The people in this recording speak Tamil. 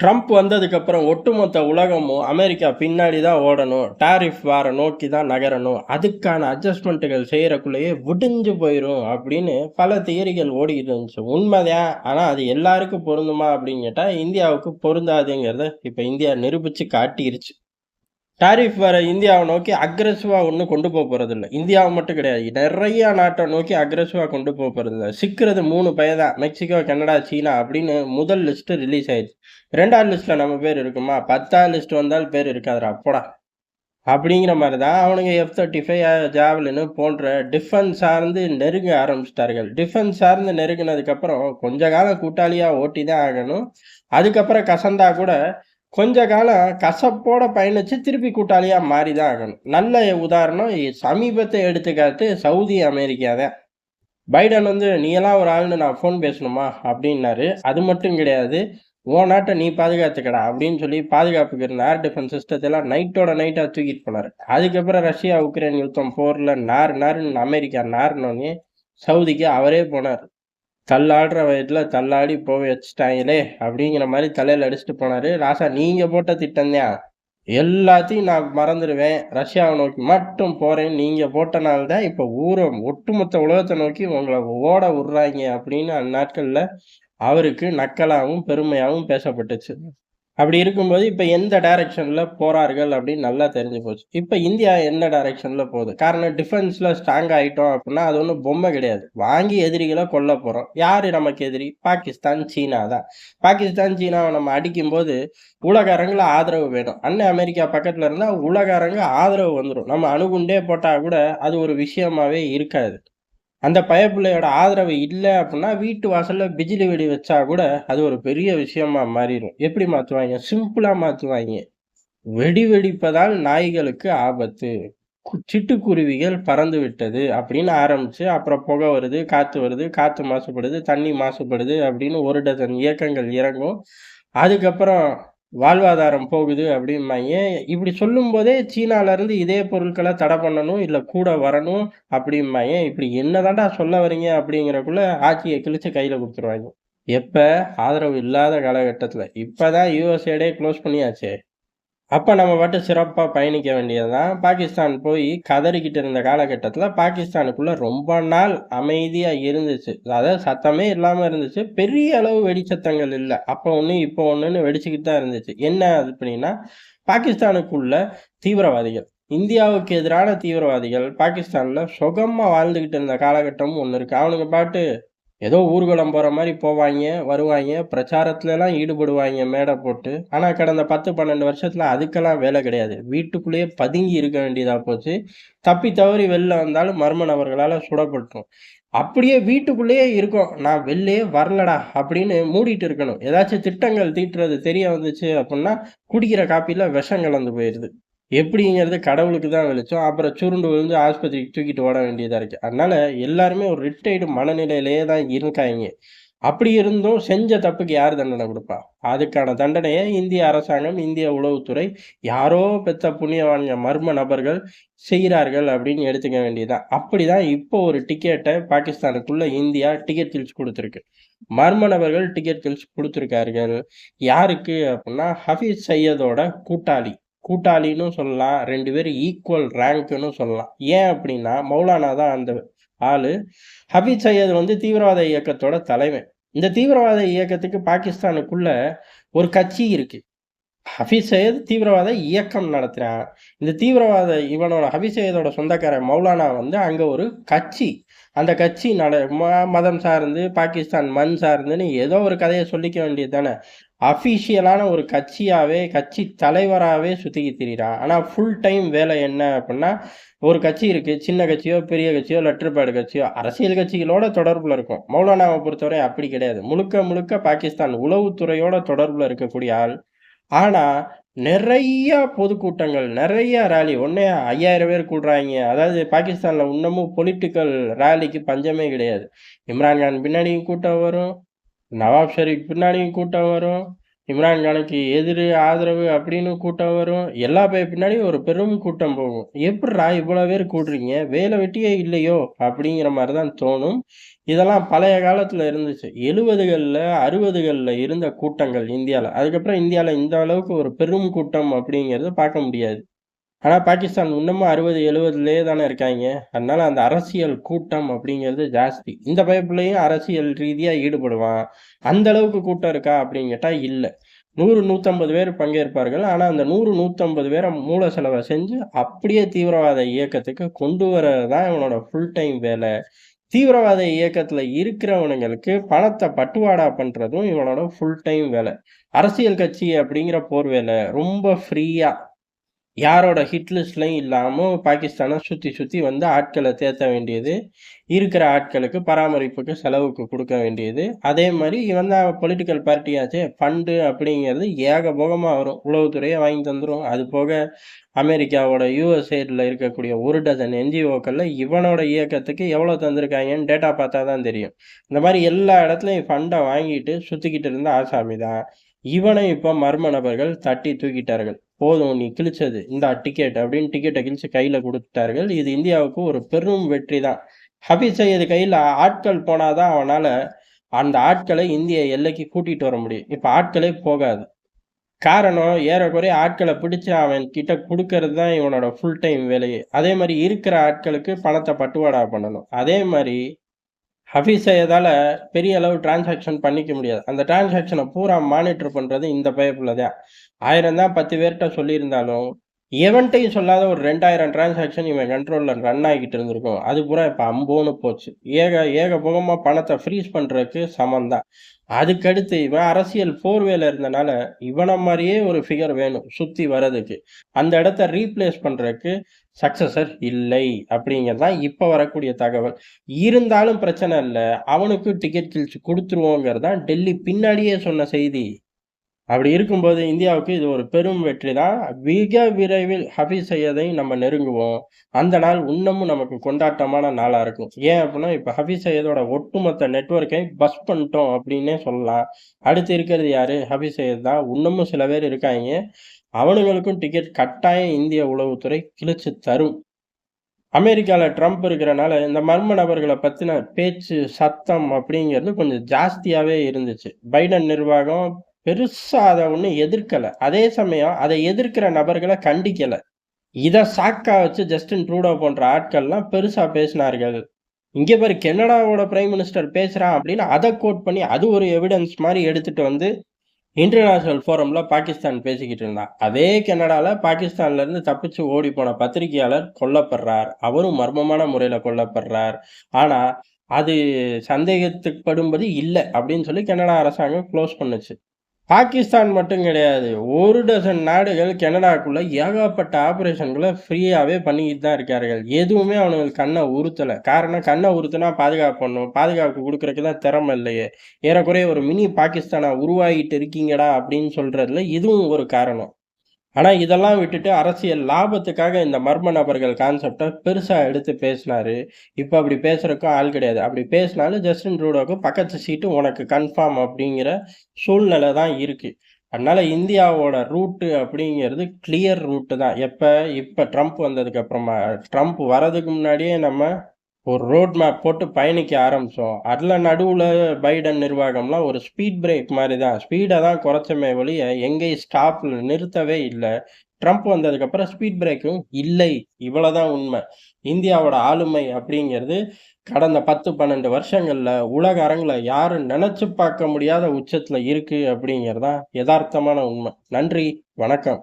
ட்ரம்ப் வந்ததுக்கப்புறம் ஒட்டுமொத்த உலகமும் அமெரிக்கா பின்னாடி தான் ஓடணும் டாரிஃப் வார நோக்கி தான் நகரணும் அதுக்கான அட்ஜஸ்ட்மெண்ட்டுகள் செய்கிறக்குள்ளேயே விடிஞ்சு போயிடும் அப்படின்னு பல தியரிகள் ஓடிக்கிட்டு இருந்துச்சு. உண்மைதான். ஆனால் அது எல்லாருக்கும் பொருந்துமா அப்படின்னு கேட்டால் இந்தியாவுக்கு பொருந்தாதுங்கிறத இப்போ இந்தியா நிரூபித்து காட்டிருச்சு. டாரிஃப் வர இந்தியாவை நோக்கி அக்ரெசிவாக ஒன்றும் கொண்டு போக போகிறதில்ல இந்தியாவை மட்டும் கிடையாது. நிறைய நாட்டை நோக்கி அக்ரெசிவாக கொண்டு போக போகிறதில்ல சிக்கிறது மூணு பய தான். மெக்சிகோ கனடா சீனா அப்படின்னு முதல் லிஸ்ட்டு ரிலீஸ் ஆயிடுச்சு. ரெண்டாவது லிஸ்ட்டில் நம்ம பேர் இருக்குமா? பத்தாவது லிஸ்ட் வந்தால் பேர் இருக்காதுடா. அப்படா அப்படிங்கிற மாதிரி தான் அவனுங்க எஃப் தேர்ட்டி ஃபைவ் ஜாவலின்னு போன்ற டிஃபென்ஸ் சார்ந்து நெருங்க ஆரம்பிச்சிட்டார்கள். டிஃபென்ஸ் சார்ந்து நெருங்கினதுக்கப்புறம் கொஞ்ச காலம் கூட்டாளியாக ஓட்டி தான் ஆகணும். அதுக்கப்புறம் கசந்தா கூட கொஞ்ச காலம் கசப்போட பயணிச்சு திருப்பி கூட்டாளியாக மாறி தான் ஆகணும். நல்ல உதாரணம் சமீபத்தை எடுத்துக்காட்டு சவுதி அமெரிக்கா தான். பைடன் வந்து நீ எல்லாம் ஒரு ஆள்னு நான் ஃபோன் பேசணுமா? அப்படின்னாரு. அது மட்டும் கிடையாது. ஓ நாட்டை நீ பாதுகாத்துக்கடா அப்படின்னு சொல்லி பாதுகாப்புக்கு இருந்த ஏர் டிஃபென்ஸ் சிஸ்டத்தெல்லாம் நைட்டோட நைட்டாக தூக்கிட்டு போனார். அதுக்கப்புறம் ரஷ்யா உக்ரைன் யுத்தம் போரில் நார் நாருன்னு அமெரிக்கா நார்னோன்னே சவுதிக்கு அவரே போனார். தள்ளாடுற வயதில் தள்ளாடி போய் வச்சுட்டாங்களே அப்படிங்கிற மாதிரி தலையில் அடிச்சுட்டு போனார். ராசா நீங்கள் போட்ட திட்டம் தான். எல்லாத்தையும் நான் மறந்துடுவேன். ரஷ்யாவை நோக்கி மட்டும் போகிறேன் நீங்கள் போட்டனால தான் இப்போ ஊரை ஒட்டுமொத்த உலகத்தை நோக்கி உங்களை ஓட விட்றாங்க அப்படின்னு அந்நாட்களில் அவருக்கு நக்கலாகவும் பெருமையாகவும் பேசப்பட்டுச்சு. அப்படி இருக்கும்போது இப்போ எந்த டைரக்ஷனில் போகிறார்கள் அப்படின்னு நல்லா தெரிஞ்சு போச்சு. இப்போ இந்தியா எந்த டைரக்ஷனில் போகுது? காரணம் டிஃபென்ஸில் ஸ்ட்ராங் ஆகிட்டோம் அப்படின்னா அது ஒன்றும் பொம்மை கிடையாது. வாங்கி எதிரிகளை கொல்ல போகிறோம் யார் நமக்கு எதிரி? பாகிஸ்தான் சீனா தான். பாகிஸ்தான் சீனாவை நம்ம அடிக்கும்போது உலக அரங்கில் ஆதரவு வேணும். அண்ணன் அமெரிக்கா பக்கத்தில் இருந்தால் உலக அரங்கு ஆதரவு வந்துடும் நம்ம அணுகுண்டே போட்டால் கூட அது ஒரு விஷயமாவே இருக்காது. அந்த பயப்பிள்ளையோட ஆதரவு இல்லை அப்படின்னா வீட்டு வாசலில் பிஜிலி வெடி வச்சா கூட அது ஒரு பெரிய விஷயமா மாறிடும். எப்படி மாற்றுவாங்க? சிம்பிளாக மாற்றுவாங்க. வெடி வெடிப்பதால் நாய்களுக்கு ஆபத்து. கு- சிட்டுக்குருவிகள் பறந்து விட்டது அப்படின்னு ஆரம்பிச்சு அப்புறம் புகை வருது காற்று வருது காற்று மாசுபடுது தண்ணி மாசுபடுது அப்படின்னு ஒரு டசன் இயக்கங்கள் இறங்கும். அதுக்கப்புறம் வாழ்வாதாரம் போகுது அப்படிம்பாங்க. இப்படி சொல்லும்போதே சீனாலேருந்து இதே பொருட்களை தடை பண்ணணும் இல்லை கூட வரணும் அப்படிம்பாங்க. இப்படி என்னதான்டா சொல்ல வரீங்க அப்படிங்கிறக்குள்ள ஆட்சியை கிழிச்சு கையில் கொடுத்துருவாங்க. எப்போ? ஆதரவு இல்லாத காலகட்டத்தில். இப்போ தான் யூஎஸ்ஏடே க்ளோஸ் பண்ணியாச்சே. அப்போ நம்ம பாட்டு சிறப்பாக பயணிக்க வேண்டியதுதான். பாகிஸ்தான் போய் கதறிக்கிட்டு இருந்த காலகட்டத்தில் பாகிஸ்தானுக்குள்ளே ரொம்ப நாள் அமைதியாக இருந்துச்சு. அதாவது சத்தமே இல்லாமல் இருந்துச்சு. பெரிய அளவு வெடிச்சத்தங்கள் இல்லை. அப்போ ஒன்று இப்போ ஒன்றுன்னு வெடிச்சுக்கிட்டு தான் இருந்துச்சு. என்ன அது அப்படின்னா பாகிஸ்தானுக்குள்ள தீவிரவாதிகள் இந்தியாவுக்கு எதிரான தீவிரவாதிகள் பாகிஸ்தானில் சுகமாக வாழ்ந்துக்கிட்டு இருந்த காலகட்டமும் ஒன்று இருக்குது அவனுங்க பாட்டு ஏதோ ஊர்வலம் போகிற மாதிரி போவாங்க வருவாங்க பிரச்சாரத்துலலாம் ஈடுபடுவாங்க மேடை போட்டு. ஆனால் கடந்த பத்து பன்னெண்டு வருஷத்தில் அதுக்கெல்லாம் வேலை கிடையாது. வீட்டுக்குள்ளேயே பதுங்கி இருக்க வேண்டியதாக போச்சு. தப்பி தவறி வெளில வந்தாலும் மர்ம நபர்களால் சுடப்பட்டோம் அப்படியே வீட்டுக்குள்ளேயே இருக்கோம். நான் வெளிலே வரலடா அப்படின்னு மூடிட்டு இருக்கணும். ஏதாச்சும் திட்டங்கள் தீட்டுறது தெரிய வந்துச்சு அப்படின்னா குடிக்கிற காப்பியில் விஷம் கலந்து போயிடுது எப்படிங்கிறது கடவுளுக்கு தான் வெளிச்சம். அப்புறம் சுருண்டு விழுந்து ஆஸ்பத்திரிக்கு தூக்கிட்டு ஓட வேண்டியதாக இருக்குது அதனால எல்லாருமே ஒரு ரிட்டைடு மனநிலையிலேயே தான் இருக்காங்க. அப்படி இருந்தும் செஞ்ச தப்புக்கு யார் தண்டனை கொடுப்பா? அதுக்கான தண்டனையை இந்திய அரசாங்கம் இந்திய உளவுத்துறை யாரோ பெத்த புண்ணியவான்க மர்ம நபர்கள் செய்கிறார்கள் அப்படின்னு எடுத்துக்க வேண்டியதுதான். அப்படிதான் இப்போ ஒரு டிக்கெட்டை பாகிஸ்தானுக்குள்ள இந்தியா டிக்கெட் கில்ஸ் கொடுத்துருக்கு. மர்ம நபர்கள் டிக்கெட் கில்ஸ் கொடுத்துருக்கார்கள். யாருக்கு அப்படின்னா ஹஃபீஸ் சையதோட கூட்டாளி. கூட்டாளின்னு சொல்லலாம் ரெண்டு பேரும் ஈக்குவல் ரேங்க்னு சொல்லலாம். ஏன் அப்படின்னா மௌலானா தான் அந்த ஆள். ஹபீத் சையத் வந்து தீவிரவாத இயக்கத்தோட தலைவன். இந்த தீவிரவாத இயக்கத்துக்கு பாகிஸ்தானுக்குள்ள ஒரு கட்சி இருக்கு. ஹபீஸ் சையத் தீவிரவாத இயக்கம் நடத்துகிறான் இந்த தீவிரவாத இவனோட ஹபீஸ் சையதோட சொந்தக்காரன் மௌலானா வந்து அங்கே ஒரு கட்சி. அந்த கட்சி நட ம- மதம் சார்ந்து பாகிஸ்தான் மண் சார்ந்துன்னு ஏதோ ஒரு கதையை சொல்லிக்க வேண்டியது தானே அஃபிஷியலான ஒரு கட்சியாகவே கட்சி தலைவராகவே சுற்றிக்கி திரிகிறான் ஆனால் ஃபுல் டைம் வேலை என்ன அப்படின்னா ஒரு கட்சி இருக்குது சின்ன கட்சியோ பெரிய கட்சியோ லெட்டர் பேடு கட்சியோ அரசியல் கட்சிகளோட தொடர்பில் இருக்கும். மௌலானாவை பொறுத்தவரை அப்படி கிடையாது. முழுக்க முழுக்க பாகிஸ்தான் உளவுத்துறையோட தொடர்பில் இருக்கக்கூடிய ஆள். ஆனால் நிறைய பொதுக்கூட்டங்கள் நிறைய ரேலி ஒன்றே ஐயாயிரம் பேர் கூடுறாங்க அதாவது பாகிஸ்தானில் இன்னமும் பொலிட்டிக்கல் ரேலிக்கு பஞ்சமே கிடையாது. இம்ரான்கான் பின்னாடியும் கூட்டம் வரும் நவாப் ஷெரீப் பின்னாடியும் கூட்டம் வரும். இம்ரான் கானுக்கு எதிர் ஆதரவு அப்படின்னு கூட்டம் வரும். எல்லா பேர் பின்னாடியும் ஒரு பெரும் கூட்டம் போகும். எப்படிரா இவ்வளோ பேர் கூடுறீங்க? வேலை வெட்டியே இல்லையோ? அப்படிங்கிற மாதிரி தான் தோணும். இதெல்லாம் பழைய காலத்தில் இருந்துச்சு. எழுபதுகளில் அறுபதுகளில் இருந்த கூட்டங்கள் இந்தியாவில் அதுக்கப்புறம் இந்தியாவில் இந்த அளவுக்கு ஒரு பெரும் கூட்டம் அப்படிங்கிறத பார்க்க முடியாது. ஆனால் பாகிஸ்தான் இன்னமும் அறுபது எழுபதுலேயே தானே இருக்காங்க. அதனால் அந்த அரசியல் கூட்டம் அப்படிங்கிறது ஜாஸ்தி. இந்த பைப்புலையும் அரசியல் ரீதியாக ஈடுபடுவான். அந்த அளவுக்கு கூட்டம் இருக்கா அப்படின்னு கேட்டால் இல்லை. நூறு நூற்றம்பது பேர் பங்கேற்பார்கள். ஆனால் அந்த நூறு நூற்றம்பது பேரை மூல செலவை செஞ்சு அப்படியே தீவிரவாத இயக்கத்துக்கு கொண்டு வரது தான் இவனோட ஃபுல் டைம் வேலை. தீவிரவாத இயக்கத்தில் இருக்கிறவனுங்களுக்கு பணத்தை பட்டுவாடா பண்ணுறதும் இவனோட ஃபுல் டைம் வேலை. அரசியல் கட்சி அப்படிங்கிற போர் வேலை ரொம்ப ஃப்ரீயாக யாரோட ஹிட் லிஸ்ட்லையும் இல்லாமல் பாகிஸ்தானை சுற்றி சுற்றி வந்து ஆட்களை தேத்த வேண்டியது இருக்கிற ஆட்களுக்கு பராமரிப்புக்கு செலவுக்கு கொடுக்க வேண்டியது. அதே மாதிரி இவன் தான் பொலிட்டிக்கல் பார்ட்டியாச்சே ஃபண்டு அப்படிங்கிறது ஏகபோகமாக வரும். உளவுத்துறையை வாங்கி தந்துடும் அது போக அமெரிக்காவோட யூஎஸ்ஏடில் இருக்கக்கூடிய ஒரு டசன் என்ஜிஓக்களில் இவனோட இயக்கத்துக்கு எவ்வளோ தந்திருக்காங்கன்னு டேட்டா பார்த்தா தான் தெரியும். இந்த மாதிரி எல்லா இடத்துலையும் ஃபண்டை வாங்கிட்டு சுற்றிக்கிட்டு இருந்த ஆசாமி தான். இவனை இப்போ மர்ம நபர்கள் தட்டி தூக்கிட்டார்கள். போதும் நீ கிழிச்சது இந்த டிக்கெட் அப்படின்னு டிக்கெட்டை கிழிச்சு கையில் கொடுத்துட்டார்கள் இது இந்தியாவுக்கு ஒரு பெரும் வெற்றி தான் ஹபீஸ் சையது கையில் ஆட்கள் போனாதான் அவனால் அந்த ஆட்களை இந்திய எல்லைக்கு கூட்டிகிட்டு வர முடியும். இப்போ ஆட்களே போகாது. காரணம் ஏறக்குறைய ஆட்களை பிடிச்சி அவன் கிட்ட கொடுக்கறது தான் இவனோட ஃபுல் டைம் வேலையே. அதே மாதிரி இருக்கிற ஆட்களுக்கு பணத்தை பட்டுவாடா பண்ணணும். அதே மாதிரி ஹஃபீஸ் சையதால் பெரிய அளவு டிரான்சாக்ஷன் பண்ணிக்க முடியாது. அந்த டிரான்சாக்ஷனை பூரா மானிட்டர் பண்ணுறது இந்த பைப்பில் தான். ஆயிரம் தான் பத்து பேர்கிட்ட சொல்லியிருந்தாலும் எவன்ட்டையும் சொல்லாத ஒரு ரெண்டாயிரம் டிரான்சாக்ஷன் இவன் கண்ட்ரோலில் ரன் ஆகிட்டு இருந்திருக்கும். அது பூரா இப்போ அம்போன்னு போச்சு. ஏக ஏகபோகமாக பணத்தை ஃப்ரீஸ் பண்ணுறதுக்கு சமம் தான் அதுக்கடுத்து இவன் அரசியல் போர்வேல இருந்தனால இவனை மாதிரியே ஒரு ஃபிகர் வேணும் சுற்றி வர்றதுக்கு. அந்த இடத்த ரீப்ளேஸ் பண்ணுறதுக்கு சக்சஸர் இல்லை அப்படிங்கிறது தான் இப்போ வரக்கூடிய தகவல். இருந்தாலும் பிரச்சனை இல்லை. அவனுக்கு டிக்கெட் கிழிச்சு கொடுத்துருவோங்கிறது தான் டெல்லி பின்னாடியே சொன்ன செய்தி. அப்படி இருக்கும்போது இந்தியாவுக்கு இது ஒரு பெரும் வெற்றி தான் மிக விரைவில் ஹபீஸ் சையதை நம்ம நெருங்குவோம். அந்த நாள் இன்னமும் நமக்கு கொண்டாட்டமான நாளாக இருக்கும். ஏன் அப்படின்னா இப்போ ஹபீஸ் சையதோட ஒட்டுமொத்த நெட்ஒர்க்கை பஸ் பண்ணிட்டோம் அப்படின்னே சொல்லலாம். அடுத்து இருக்கிறது யாரு? ஹபீஸ் சையத் தான். இன்னமும் சில பேர் இருக்காங்க. அவனுங்களுக்கும் டிக்கெட் கட்டாயம் இந்திய உளவுத்துறை கிழிச்சு தரும். அமெரிக்காவில் ட்ரம்ப் இருக்கிறனால இந்த மர்ம நபர்களை பற்றின பேச்சு சத்தம் அப்படிங்கிறது கொஞ்சம் ஜாஸ்தியாகவே இருந்துச்சு. பைடன் நிர்வாகம் பெருசாக அதை ஒன்றும் எதிர்க்கலை. அதே சமயம் அதை எதிர்க்கிற நபர்களை கண்டிக்கலை. இதை சாக்கா வச்சு ஜஸ்டின் ட்ரூடோ போன்ற ஆட்கள்லாம் பெருசாக பேசினார்கள். இங்கே பாரு கெனடாவோட பிரைம் மினிஸ்டர் பேசுகிறான் அப்படின்னு அதை கோட் பண்ணி அது ஒரு எவிடன்ஸ் மாதிரி எடுத்துகிட்டு வந்து இன்டர்நேஷ்னல் ஃபோரமில் பாகிஸ்தான் பேசிக்கிட்டு இருந்தான். அதே கனடாவில் பாகிஸ்தான்லேருந்து தப்பிச்சு ஓடி போன பத்திரிகையாளர் கொல்லப்படுறார். அவரும் மர்மமான முறையில் கொல்லப்படுறார். ஆனால் அது சந்தேகத்துக்கு இல்லை அப்படின்னு சொல்லி கனடா அரசாங்கம் க்ளோஸ் பண்ணுச்சு. பாகிஸ்தான் மட்டும் கிடையாது ஒரு டசன் நாடுகள் கனடாக்குள்ள ஏகப்பட்ட ஆப்ரேஷன்களை ஃப்ரீயாகவே பண்ணிக்கிட்டு தான் இருக்கார்கள். எதுவுமே அவனுங்களுக்கு கண்ணை உறுத்தலை. காரணம் கண்ணை உறுத்துனா பாதுகாப்பு பண்ணும். பாதுகாப்பு கொடுக்குறக்கு தான் திறமை இல்லையே. ஏறக்குறைய ஒரு மினி பாகிஸ்தானை உருவாகிட்டு இருக்கீங்கடா அப்படின்னு சொல்கிறதுல இதுவும் ஒரு காரணம். ஆனால் இதெல்லாம் விட்டுட்டு அரசியல் லாபத்துக்காக இந்த மர்ம நபர்கள் கான்செப்டை பெருசாக எடுத்து பேசினாரு. இப்போ அப்படி பேசுகிறக்கும் ஆள் கிடையாது. அப்படி பேசினாலும் ஜஸ்டின் ட்ரூடோக்கு பக்கத்து சீட்டு உனக்கு கன்ஃபார்ம் அப்படிங்கிற சூழ்நிலை தான் இருக்குது அதனால் இந்தியாவோட ரூட்டு அப்படிங்கிறது கிளியர் ரூட்டு தான். எப்போ? இப்போ ட்ரம்ப் வந்ததுக்கு அப்புறமா ட்ரம்ப் வரதுக்கு முன்னாடியே நம்ம ஒரு ரோட் மேப் போட்டு பயணிக்க ஆரம்பித்தோம் அதில் நடுவில் பைடன் நிர்வாகம்லாம் ஒரு ஸ்பீட் பிரேக் மாதிரி தான் ஸ்பீடை தான் குறைச்சமே ஒழிய எங்கேயும் ஸ்டாப்பில் நிறுத்தவே இல்லை. ட்ரம்ப் வந்ததுக்கப்புறம் ஸ்பீட் பிரேக்கும் இல்லை. இவ்வளோதான் உண்மை. இந்தியாவோட ஆளுமை அப்படிங்கிறது கடந்த பத்து பன்னெண்டு வருஷங்களில் உலக அரங்கில் யாரும் நினச்சி பார்க்க முடியாத உச்சத்தில் இருக்குது அப்படிங்கிறது தான் யதார்த்தமான உண்மை. நன்றி. வணக்கம்.